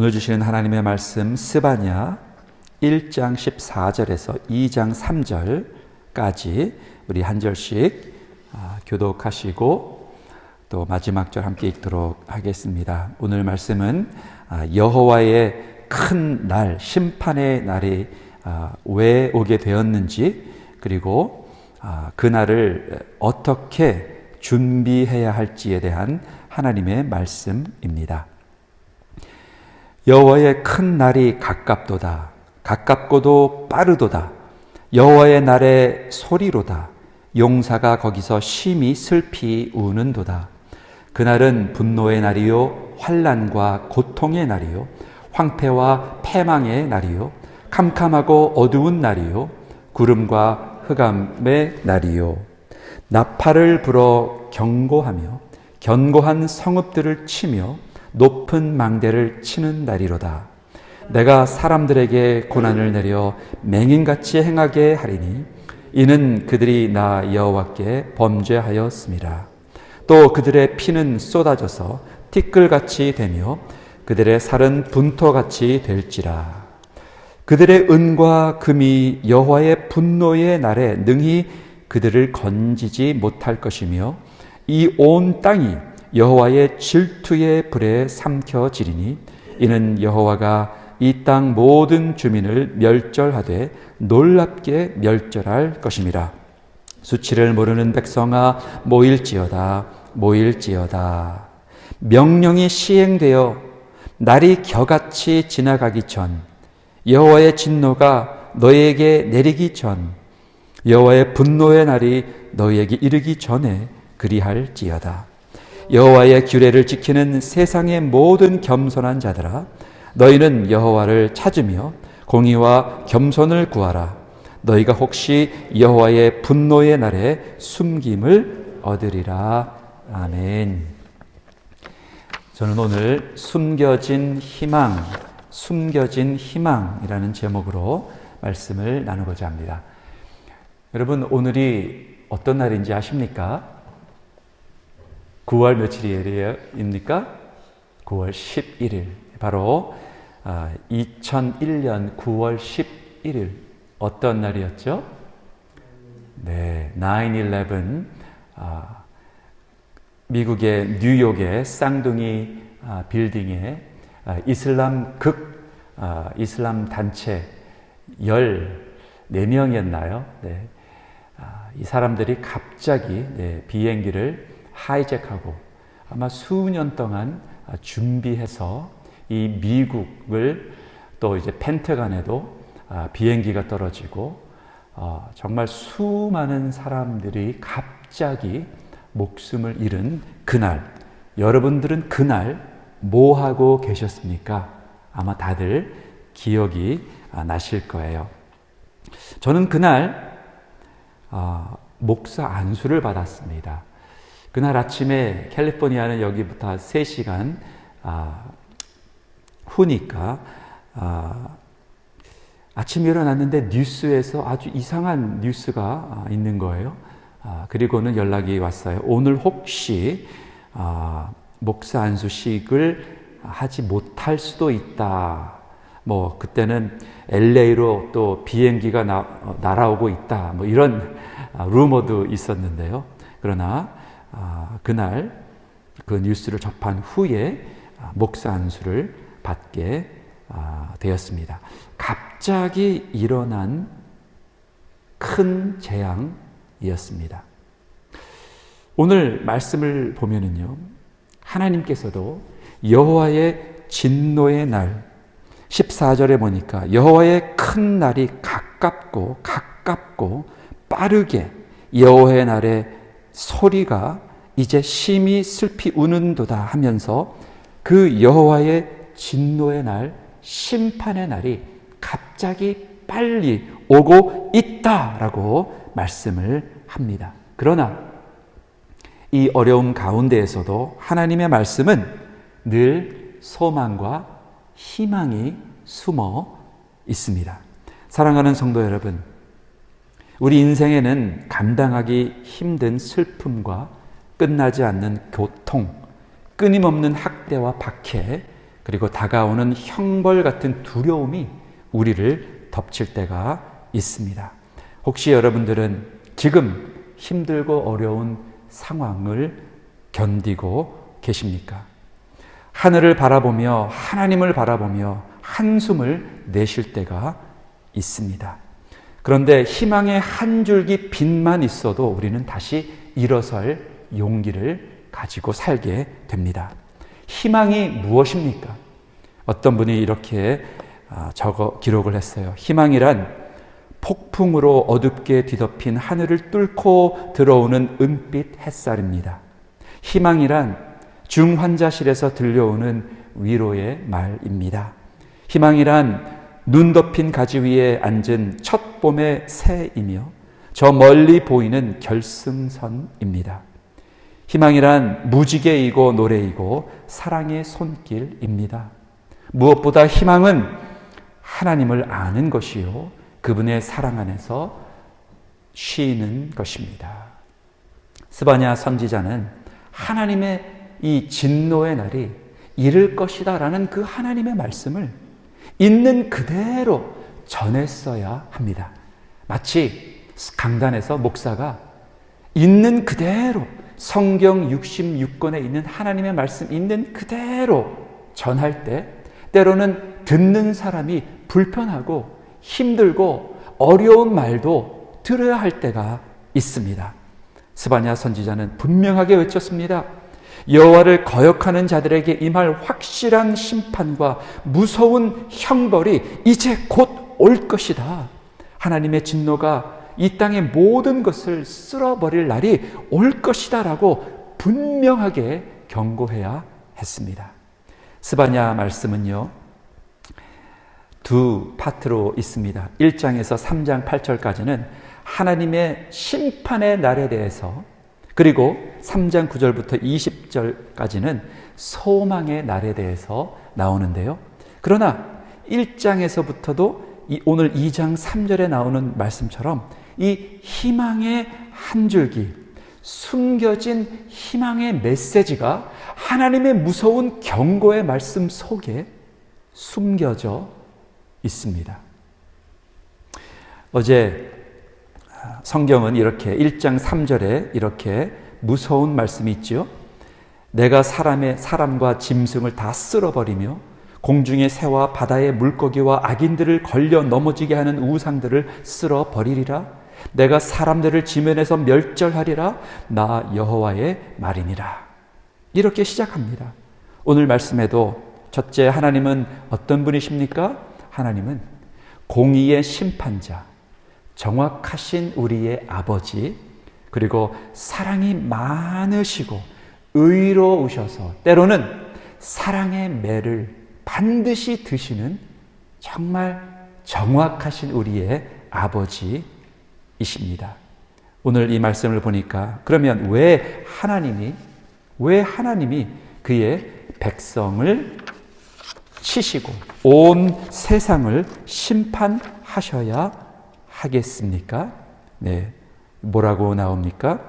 오늘 주시는 하나님의 말씀 스바냐 1장 14절에서 2장 3절까지 우리 한 절씩 아, 교독하시고 또 마지막 절 함께 읽도록 하겠습니다. 오늘 말씀은 아, 여호와의 큰 날, 심판의 날이 아, 왜 오게 되었는지 그리고 그 날을 어떻게 준비해야 할지에 대한 하나님의 말씀입니다. 여호와의 큰 날이 가깝도다. 가깝고도 빠르도다. 여호와의 날의 소리로다. 용사가 거기서 심히 슬피 우는도다. 그날은 분노의 날이요 환란과 고통의 날이요 황폐와 패망의 날이요 캄캄하고 어두운 날이요 구름과 흑암의 날이요 나팔을 불어 경고하며 견고한 성읍들을 치며 높은 망대를 치는 날이로다. 내가 사람들에게 고난을 내려 맹인같이 행하게 하리니 이는 그들이 나 여호와께 범죄하였습니다. 또 그들의 피는 쏟아져서 티끌같이 되며 그들의 살은 분토같이 될지라. 그들의 은과 금이 여호와의 분노의 날에 능히 그들을 건지지 못할 것이며 이 온 땅이 여호와의 질투의 불에 삼켜지리니 이는 여호와가 이 땅 모든 주민을 멸절하되 놀랍게 멸절할 것임이라. 수치를 모르는 백성아 모일지어다 모일지어다. 명령이 시행되어 날이 겨같이 지나가기 전 여호와의 진노가 너희에게 내리기 전 여호와의 분노의 날이 너희에게 이르기 전에 그리할지어다 여호와의 규례를 지키는 세상의 모든 겸손한 자들아 너희는 여호와를 찾으며 공의와 겸손을 구하라. 너희가 혹시 여호와의 분노의 날에 숨김을 얻으리라. 아멘. 저는 오늘 숨겨진 희망 숨겨진 희망이라는 제목으로 말씀을 나누고자 합니다. 여러분 오늘이 어떤 날인지 아십니까? 9월 며칠입니까? 9월 11일. 바로 2001년 9월 11일. 어떤 날이었죠? 네, 9-11. 아, 미국의 뉴욕의 쌍둥이 아, 빌딩에 아, 이슬람 극, 이슬람 단체 14명이었나요? 네. 이 사람들이 갑자기 네, 비행기를 하이잭하고 아마 수년 동안 준비해서 이 미국을 또 이제 펜트간에도 아, 비행기가 떨어지고 어, 정말 수많은 사람들이 갑자기 목숨을 잃은 그날 여러분들은 그날 뭐 하고 계셨습니까? 아마 다들 기억이 아, 나실 거예요. 저는 그날 아, 목사 안수를 받았습니다. 그날 아침에 캘리포니아는 여기부터 3시간 아, 후니까 아, 아침에 일어났는데 뉴스에서 아주 이상한 뉴스가 아, 있는 거예요. 아, 그리고는 연락이 왔어요. 오늘 혹시 아, 목사 안수식을 하지 못할 수도 있다. 뭐 그때는 LA로 또 비행기가 나, 어, 날아오고 있다. 뭐 이런 아, 루머도 있었는데요. 그러나 아, 그날 그 뉴스를 접한 후에 아, 목사 안수를 받게 아, 되었습니다. 갑자기 일어난 큰 재앙이었습니다. 오늘 말씀을 보면은요, 하나님께서도 여호와의 진노의 날 14절에 보니까 여호와의 큰 날이 가깝고 가깝고 빠르게 여호와의 날에 소리가 이제 심히 슬피 우는도다 하면서 그 여호와의 진노의 날, 심판의 날이 갑자기 빨리 오고 있다라고 말씀을 합니다. 그러나 이 어려움 가운데에서도 하나님의 말씀은 늘 소망과 희망이 숨어 있습니다. 사랑하는 성도 여러분, 우리 인생에는 감당하기 힘든 슬픔과 끝나지 않는 고통, 끊임없는 학대와 박해, 그리고 다가오는 형벌 같은 두려움이 우리를 덮칠 때가 있습니다. 혹시 여러분들은 지금 힘들고 어려운 상황을 견디고 계십니까? 하늘을 바라보며 하나님을 바라보며 한숨을 내쉴 때가 있습니다. 그런데 희망의 한 줄기 빛만 있어도 우리는 다시 일어설 용기를 가지고 살게 됩니다. 희망이 무엇입니까? 어떤 분이 이렇게 아, 적어 기록을 했어요. 희망이란 폭풍으로 어둡게 뒤덮인 하늘을 뚫고 들어오는 은빛 햇살입니다. 희망이란 중환자실에서 들려오는 위로의 말입니다. 희망이란 눈 덮인 가지 위에 앉은 첫 봄의 새이며 저 멀리 보이는 결승선입니다. 희망이란 무지개이고 노래이고 사랑의 손길입니다. 무엇보다 희망은 하나님을 아는 것이요. 그분의 사랑 안에서 쉬는 것입니다. 스바냐 선지자는 하나님의 이 진노의 날이 이를 것이다 라는 그 하나님의 말씀을 있는 그대로 전했어야 합니다. 마치 강단에서 목사가 있는 그대로 성경 66권에 있는 하나님의 말씀 있는 그대로 전할 때 때로는 듣는 사람이 불편하고 힘들고 어려운 말도 들어야 할 때가 있습니다. 스바냐 선지자는 분명하게 외쳤습니다. 여호와를 거역하는 자들에게 임할 확실한 심판과 무서운 형벌이 이제 곧 올 것이다. 하나님의 진노가 이 땅의 모든 것을 쓸어버릴 날이 올 것이다라고 분명하게 경고해야 했습니다. 스바냐 말씀은요. 두 파트로 있습니다. 1장에서 3장 8절까지는 하나님의 심판의 날에 대해서 그리고 3장 9절부터 20절까지는 소망의 날에 대해서 나오는데요. 그러나 1장에서부터도 오늘 2장 3절에 나오는 말씀처럼 이 희망의 한 줄기, 숨겨진 희망의 메시지가 하나님의 무서운 경고의 말씀 속에 숨겨져 있습니다. 어제 성경은 이렇게 1장 3절에 이렇게 무서운 말씀이 있죠. 내가 사람의 사람과 짐승을 다 쓸어버리며 공중의 새와 바다의 물고기와 악인들을 걸려 넘어지게 하는 우상들을 쓸어버리리라. 내가 사람들을 지면에서 멸절하리라. 나 여호와의 말이니라. 이렇게 시작합니다. 오늘 말씀에도 첫째 하나님은 어떤 분이십니까? 하나님은 공의의 심판자, 정확하신 우리의 아버지, 그리고 사랑이 많으시고 의로우셔서 때로는 사랑의 매를 반드시 드시는 정말 정확하신 우리의 아버지이십니다. 오늘 이 말씀을 보니까 그러면 왜 하나님이 왜 하나님이 그의 백성을 치시고 온 세상을 심판하셔야 하겠습니까? 네. 뭐라고 나옵니까?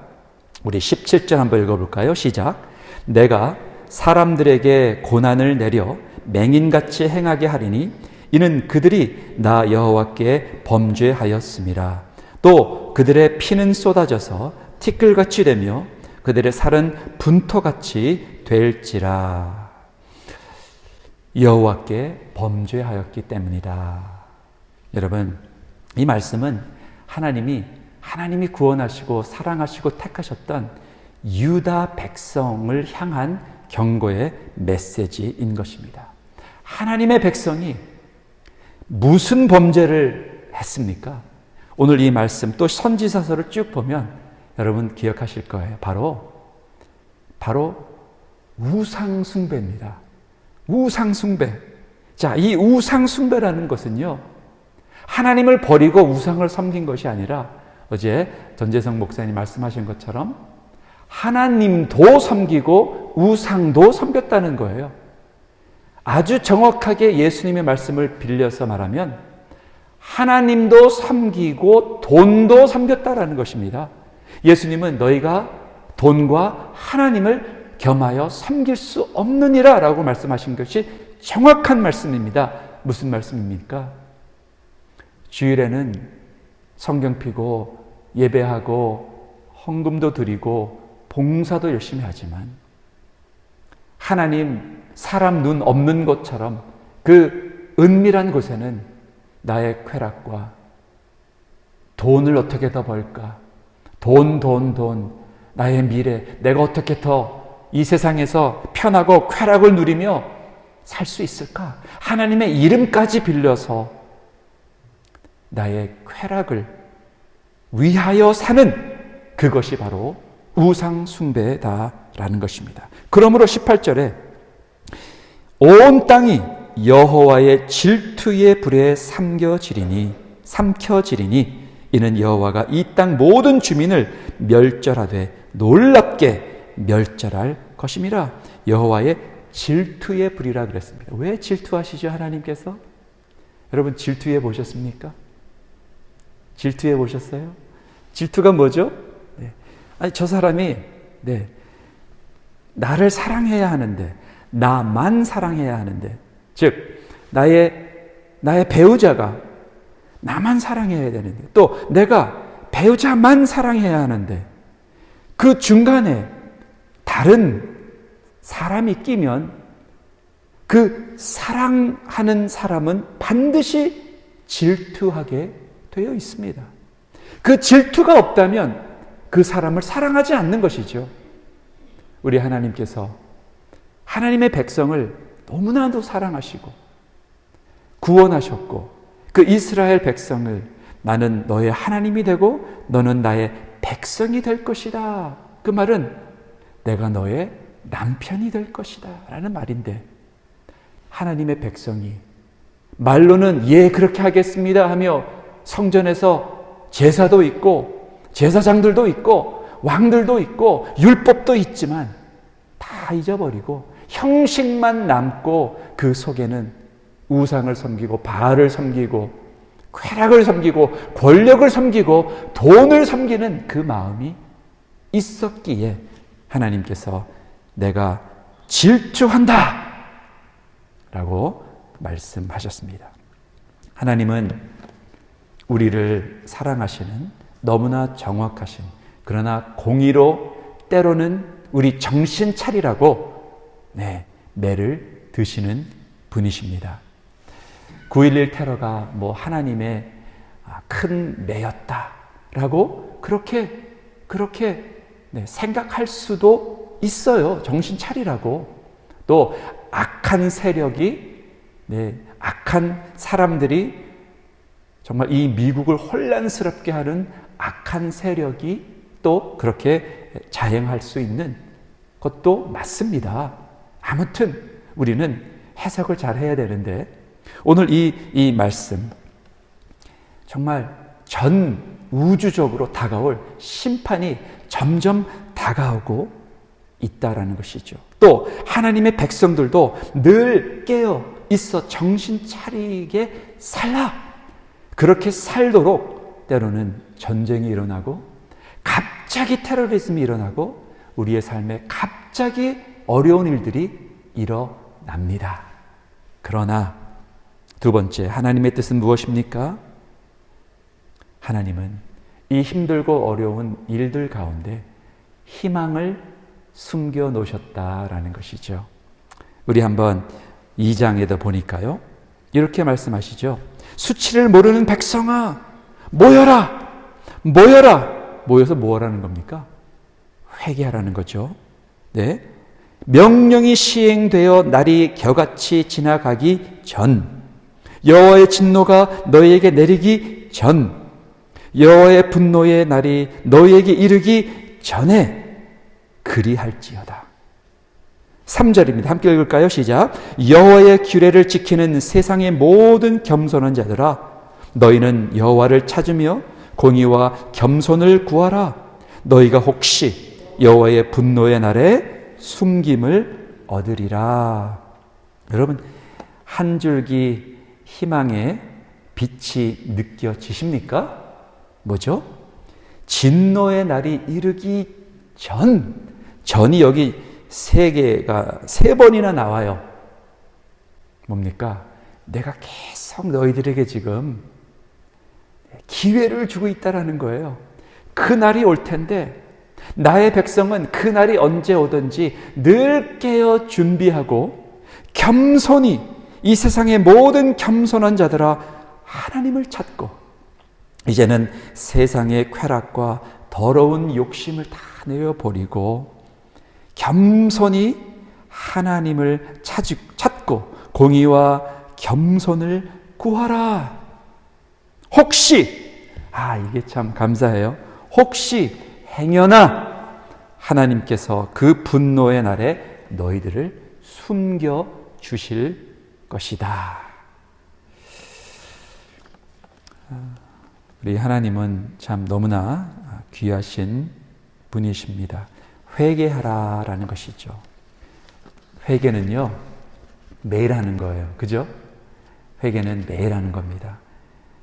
우리 17절 한번 읽어볼까요? 시작. 내가 사람들에게 고난을 내려 맹인같이 행하게 하리니 이는 그들이 나 여호와께 범죄하였습니다. 또 그들의 피는 쏟아져서 티끌같이 되며 그들의 살은 분토같이 될지라. 여호와께 범죄하였기 때문이다. 여러분 이 말씀은 하나님이 하나님이 구원하시고 사랑하시고 택하셨던 유다 백성을 향한 경고의 메시지인 것입니다. 하나님의 백성이 무슨 범죄를 했습니까? 오늘 이 말씀 또 선지서서를 쭉 보면 여러분 기억하실 거예요. 바로 바로 우상 숭배입니다. 우상 숭배. 자, 이 우상 숭배라는 것은요. 하나님을 버리고 우상을 섬긴 것이 아니라 어제 전재성 목사님 말씀하신 것처럼 하나님도 섬기고 우상도 섬겼다는 거예요. 아주 정확하게 예수님의 말씀을 빌려서 말하면 하나님도 섬기고 돈도 섬겼다라는 것입니다. 예수님은 너희가 돈과 하나님을 겸하여 섬길 수 없느니라 라고 말씀하신 것이 정확한 말씀입니다. 무슨 말씀입니까? 주일에는 성경 피고 예배하고 헌금도 드리고 봉사도 열심히 하지만 하나님 사람 눈 없는 곳처럼 그 은밀한 곳에는 나의 쾌락과 돈을 어떻게 더 벌까? 돈, 돈, 돈. 나의 미래. 내가 어떻게 더 이 세상에서 편하고 쾌락을 누리며 살 수 있을까? 하나님의 이름까지 빌려서 나의 쾌락을 위하여 사는 그것이 바로 우상숭배다라는 것입니다. 그러므로 18절에 온 땅이 여호와의 질투의 불에 삼겨지리니 삼켜지리니 이는 여호와가 이 땅 모든 주민을 멸절하되 놀랍게 멸절할 것임이라 여호와의 질투의 불이라 그랬습니다. 왜 질투하시죠 하나님께서? 여러분 질투해 보셨습니까? 질투해 보셨어요? 질투가 뭐죠? 네. 아니 저 사람이 네. 나를 사랑해야 하는데 나만 사랑해야 하는데 즉 나의 나의 배우자가 나만 사랑해야 되는데 또 내가 배우자만 사랑해야 하는데 그 중간에 다른 사람이 끼면 그 사랑하는 사람은 반드시 질투하게 되어 있습니다. 그 질투가 없다면 그 사람을 사랑하지 않는 것이죠. 우리 하나님께서 하나님의 백성을 너무나도 사랑하시고 구원하셨고 그 이스라엘 백성을 나는 너의 하나님이 되고 너는 나의 백성이 될 것이다. 그 말은 내가 너의 남편이 될 것이다. 라는 말인데 하나님의 백성이 말로는 예, 그렇게 하겠습니다 하며 성전에서 제사도 있고 제사장들도 있고 왕들도 있고 율법도 있지만 다 잊어버리고 형식만 남고 그 속에는 우상을 섬기고 바알을 섬기고 쾌락을 섬기고 권력을 섬기고 돈을 섬기는 그 마음이 있었기에 하나님께서 내가 질투한다 라고 말씀하셨습니다. 하나님은 우리를 사랑하시는 너무나 정확하신 그러나 공의로 때로는 우리 정신 차리라고 네, 매를 드시는 분이십니다. 9.11 테러가 뭐 하나님의 아, 큰 매였다라고 그렇게 그렇게 네, 생각할 수도 있어요. 정신 차리라고. 또 악한 세력이 네, 악한 사람들이 정말 이 미국을 혼란스럽게 하는 악한 세력이 또 그렇게 자행할 수 있는 것도 맞습니다. 아무튼 우리는 해석을 잘 해야 되는데 오늘 이, 이 말씀 정말 전 우주적으로 다가올 심판이 점점 다가오고 있다라는 것이죠. 또 하나님의 백성들도 늘 깨어 있어 정신 차리게 살라. 그렇게 살도록 때로는 전쟁이 일어나고 갑자기 테러리즘이 일어나고 우리의 삶에 갑자기 어려운 일들이 일어납니다. 그러나 두 번째, 하나님의 뜻은 무엇입니까? 하나님은 이 힘들고 어려운 일들 가운데 희망을 숨겨 놓으셨다라는 것이죠. 우리 한번 2장에도 보니까요. 이렇게 말씀하시죠. 수치를 모르는 백성아, 모여라! 모여라! 모여서 뭐 하라는 겁니까? 회개하라는 거죠. 네. 명령이 시행되어 날이 겨같이 지나가기 전, 여호와의 진노가 너희에게 내리기 전, 여호와의 분노의 날이 너희에게 이르기 전에 그리할지어다. 3절입니다. 함께 읽을까요? 시작. 여호와의 규례를 지키는 세상의 모든 겸손한 자들아 너희는 여호와를 찾으며 공의와 겸손을 구하라. 너희가 혹시 여호와의 분노의 날에 숨김을 얻으리라. 여러분 한 줄기 희망의 빛이 느껴지십니까? 뭐죠? 진노의 날이 이르기 전, 전이 여기 세 개가 세 번이나 나와요. 뭡니까? 내가 계속 너희들에게 지금 기회를 주고 있다라는 거예요. 그 날이 올 텐데 나의 백성은 그 날이 언제 오든지 늘 깨어 준비하고 겸손히 이 세상의 모든 겸손한 자들아 하나님을 찾고 이제는 세상의 쾌락과 더러운 욕심을 다 내어 버리고 겸손히 하나님을 찾고 공의와 겸손을 구하라. 혹시 아 이게 참 감사해요. 혹시 행여나 하나님께서 그 분노의 날에 너희들을 숨겨 주실 것이다. 우리 하나님은 참 너무나 귀하신 분이십니다. 회개하라라는 것이죠. 회개는요, 매일 하는 거예요. 그죠? 회개는 매일 하는 겁니다.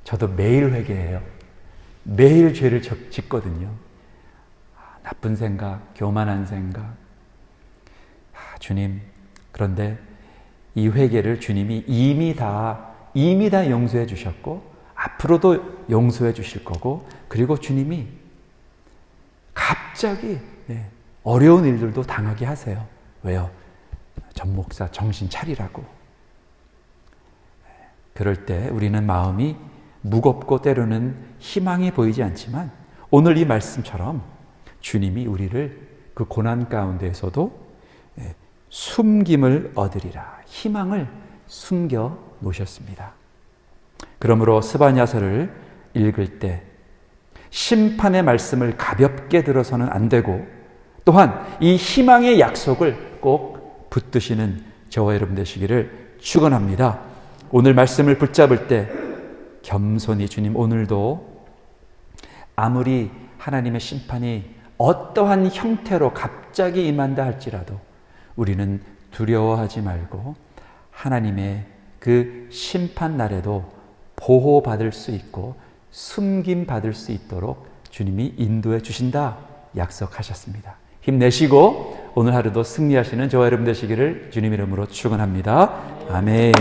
저도 매일 회개해요. 매일 죄를 짓거든요. 아, 나쁜 생각, 교만한 생각. 아, 주님, 그런데 이 회개를 주님이 이미 다, 이미 다 용서해 주셨고, 앞으로도 용서해 주실 거고, 그리고 주님이 갑자기 네, 어려운 일들도 당하게 하세요. 왜요? 전 목사 정신 차리라고. 그럴 때 우리는 마음이 무겁고 때로는 희망이 보이지 않지만 오늘 이 말씀처럼 주님이 우리를 그 고난 가운데에서도 예, 숨김을 얻으리라. 희망을 숨겨 놓으셨습니다. 그러므로 스바냐서를 읽을 때 심판의 말씀을 가볍게 들어서는 안 되고 또한 이 희망의 약속을 꼭 붙드시는 저와 여러분 되시기를 축원합니다. 오늘 말씀을 붙잡을 때 겸손히 주님 오늘도 아무리 하나님의 심판이 어떠한 형태로 갑자기 임한다 할지라도 우리는 두려워하지 말고 하나님의 그 심판 날에도 보호받을 수 있고 숨김 받을 수 있도록 주님이 인도해 주신다 약속하셨습니다. 힘내시고 오늘 하루도 승리하시는 저와 여러분 되시기를 주님 이름으로 축원합니다. 아멘.